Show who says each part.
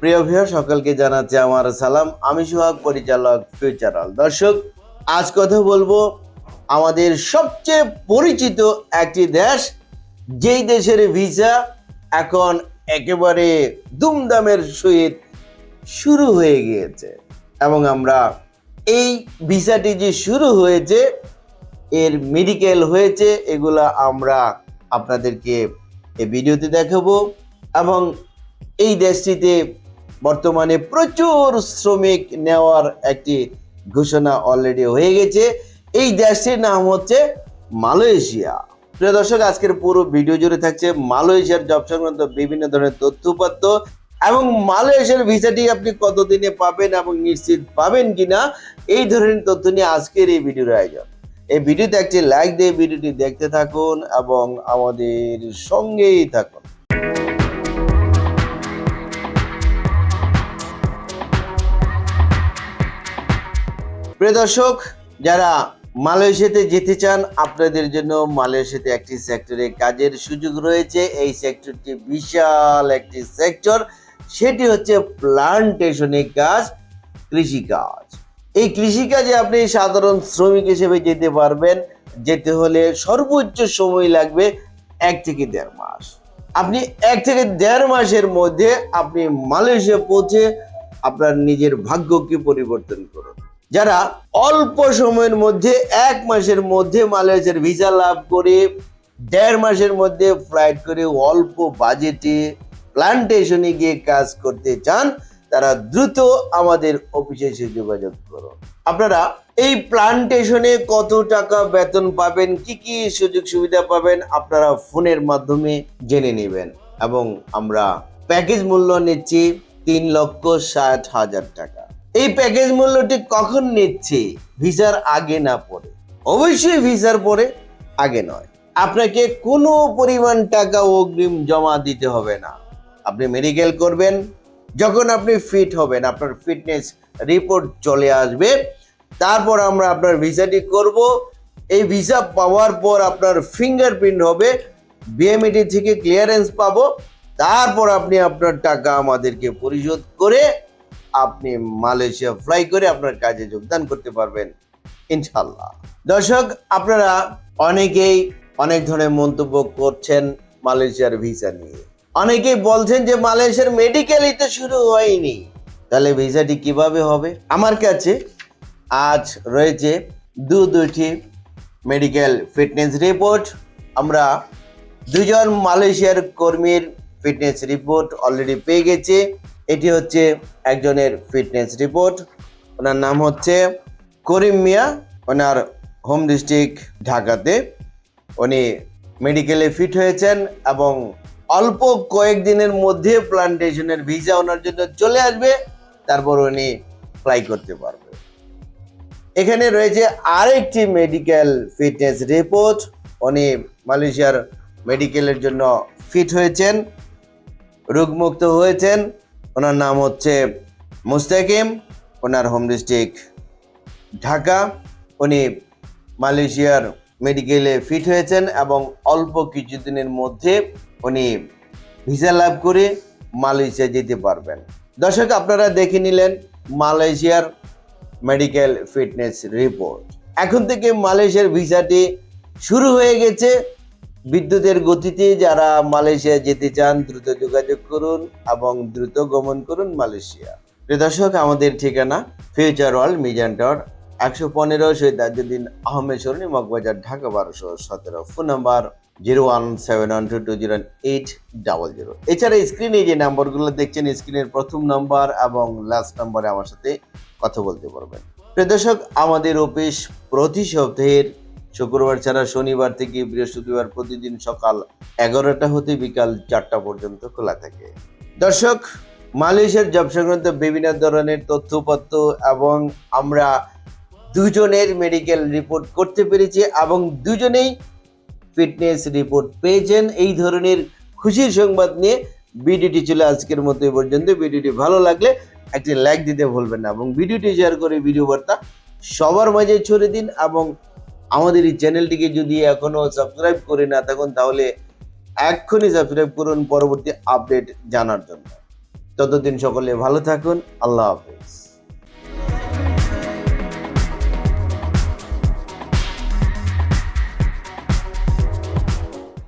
Speaker 1: প্রিয় সকলকে জানাচ্ছি আমার সালাম। আমি সোহাগ, পরিচালক ফিউচারাল দর্শক, আজ কথা বলব আমাদের সবচেয়ে পরিচিত একটি দেশ, যেই দেশের ভিসা এখন একেবারে দুমদামের সহিত শুরু হয়ে গিয়েছে। এবং আমরা এই ভিসাটি যে শুরু হয়েছে, এর মেডিকেল হয়েছে, এগুলা আমরা আপনাদেরকে এই ভিডিওতে দেখাবো। এবং এই দেশটিতে বর্তমানে প্রচুর শ্রমিক নেওয়ার একটি ঘোষণা অলরেডি হয়ে গেছে। এই দেশটির নাম হচ্ছে মালয়েশিয়া। প্রিয় দর্শক, আজকের পুরো ভিডিও জুড়ে থাকছে মালয়েশিয়ার জব সংক্রান্ত বিভিন্ন ধরনের তথ্যপত্র এবং মালয়েশিয়ার ভিসাটি আপনি কতদিনে পাবেন এবং নিশ্চিত পাবেন কিনা, এই ধরনের তথ্য নিয়ে আজকের এই ভিডিওর আয়োজন। এই ভিডিওতে একটি লাইক দিয়ে ভিডিওটি দেখতে থাকুন এবং আমাদের সঙ্গেই থাকুন। প্রিয় দর্শক, যারা মালয়েশিয়াতে যেতে চান, আপনাদের জন্য মালয়েশিয়াতে একটি সেক্টরে কাজের সুযোগ রয়েছে। এই সেক্টরটি বিশাল একটি সেক্টর সেটি হচ্ছে প্লান্টেশনের কাজ, কৃষিকাজ। এই কৃষিকাজে আপনি সাধারণ শ্রমিক হিসেবে যেতে পারবেন। যেতে হলে সর্বোচ্চ সময় লাগবে এক থেকে দেড় মাস। আপনি এক থেকে দেড় মাসের মধ্যে আপনি মালয়েশিয়া পৌঁছে আপনার নিজের ভাগ্যকে পরিবর্তন করুন। যারা অল্প সময়ের মধ্যে, এক মাসের মধ্যে মালয়েশিয়ার ভিসা লাভ করে, দেড় মাসের মধ্যে ফ্লাইট করে অল্প বাজেটে প্লান্টেশনে গিয়ে কাজ করতে চান, তারা দ্রুত আমাদের অফিসে এসে যোগাযোগ করুন। আপনারা এই প্লান্টেশনে কত টাকা বেতন পাবেন, কি কি সুযোগ সুবিধা পাবেন, আপনারা ফোনের মাধ্যমে জেনে নেবেন। এবং আমরা প্যাকেজ মূল্য নিচ্ছি তিন লক্ষ ষাট হাজার টাকা। এই প্যাকেজ মূল্যটি কখন নিচ্ছে? ভিসার আগে না পরে? অবশ্যই ভিসার পরে, আগে নয়। আপনাকে কোনো পরিমাণ টাকা অগ্রিম জমা দিতে হবে না। আপনি মেডিকেল করবেন, যখন আপনি ফিট হবেন, আপনার ফিটনেস রিপোর্ট চলে আসবে, তারপর আমরা আপনার ভিসাটি করব। এই ভিসা পাওয়ার পর আপনার ফিঙ্গারপ্রিন্ট হবে বিএমইটি থেকে ক্লিয়ারেন্স পাবো, তারপর আপনি আপনার টাকা আমাদেরকে পরিশোধ করে আপনি মালয়েশিয়া ফ্লাই করে আপনার কাজে যোগদান করতে পারবেন ইনশাল্লাহ দর্শক, আপনারা অনেকেই অনেক ধরনের মন্তব্য করছেন মালয়েশিয়ার ভিসা নিয়ে। অনেকেই বলছেন যে মালয়েশিয়ার মেডিকেলই তো শুরু হয়নি। তাহলে ভিসাটি কীভাবে হবে? আমার কাছে আজ রয়েছে দু দুটি মেডিকেল ফিটনেস রিপোর্ট আমরা দুজন মালয়েশিয়ার কর্মীর ফিটনেস রিপোর্ট অলরেডি পেয়ে গেছি। এটি হচ্ছে একজনের ফিটনেস রিপোর্ট। ওনার নাম হচ্ছে করিম মিয়া। ওনার হোম ডিস্ট্রিক্ট ঢাকাতে উনি মেডিকেলে ফিট হয়েছেন এবং অল্প কয়েকদিনের মধ্যে প্লান্টেশনের ভিসা ওনার জন্য চলে আসবে। তারপর উনি ফ্লাই করতে পারবে। এখানে রয়েছে আরেকটি মেডিকেল ফিটনেস রিপোর্ট উনি মালয়েশিয়ার মেডিকেলের জন্য ফিট হয়েছেন, রোগমুক্ত হয়েছেন। ওনার নাম হচ্ছে মুস্তাকিম, ওনার হোম ডিস্ট্রিক্ট ঢাকা। উনি মালয়েশিয়ার মেডিকেলে ফিট হয়েছেন এবং অল্প কিছুদিনের মধ্যে উনি ভিসা লাভ করে মালয়েশিয়া যেতে পারবেন। দর্শক, আপনারা দেখে নিলেন মালয়েশিয়ার মেডিকেল ফিটনেস রিপোর্ট। এখন থেকে মালয়েশিয়ার ভিসাটি শুরু হয়ে গেছে। বিদ্যুতের গতিতে যারা মালয়েশিয়া যেতে চান, দ্রুত যোগাযোগ করুন এবং দ্রুত গমন করুন মালয়েশিয়া। দর্শক, আমাদের ঠিকানা ফিউচার ওয়ার্ল্ড মিজান টাওয়ার একশো পনেরো শহীদ তাজুদ্দিন আহমেদ সরণি, মগবাজার, ঢাকা বারোশো সতেরো। Phone number zero one seven one two two zero eight double zero. এছাড়া স্ক্রিনে যে নাম্বারগুলো দেখছেন স্ক্রিনের প্রথম নাম্বার এবং লাস্ট নাম্বারে আমার সাথে কথা বলতে পারবেন। প্রিয় দর্শক, আমাদের অফিস প্রতি সপ্তাহের শুক্রবার ছাড়া শনিবার থেকে বৃহস্পতিবার প্রতিদিন সকাল এগারোটা হতে বিকাল চারটা পর্যন্ত খোলা থাকে। দর্শক, মালয়েশিয়ার জব সংক্রান্ত বিভিন্ন ধরনের তথ্যপত্র এবং আমরা দুজনের মেডিকেল রিপোর্ট করতে পেরেছি এবং দুজনেই ফিটনেস রিপোর্ট পেয়েছেন। এই ধরনের খুশির সংবাদ নিয়ে ভিডিওটি ছিল আজকের মতো এই পর্যন্ত। ভিডিওটি ভালো লাগলে একটি লাইক দিতে ভুলবেন না এবং ভিডিওটি শেয়ার করে ভিডিও বার্তা সবার মাঝে ছড়িয়ে দিন এবং আমাদের এই চ্যানেলটিকে যদি এখনও সাবস্ক্রাইব করে না থাকুন, তাহলে এক্ষুনি সাবস্ক্রাইব করুন পরবর্তী আপডেট জানার জন্য। ততদিন সকলে ভালো থাকুন, আল্লাহ হাফেজ।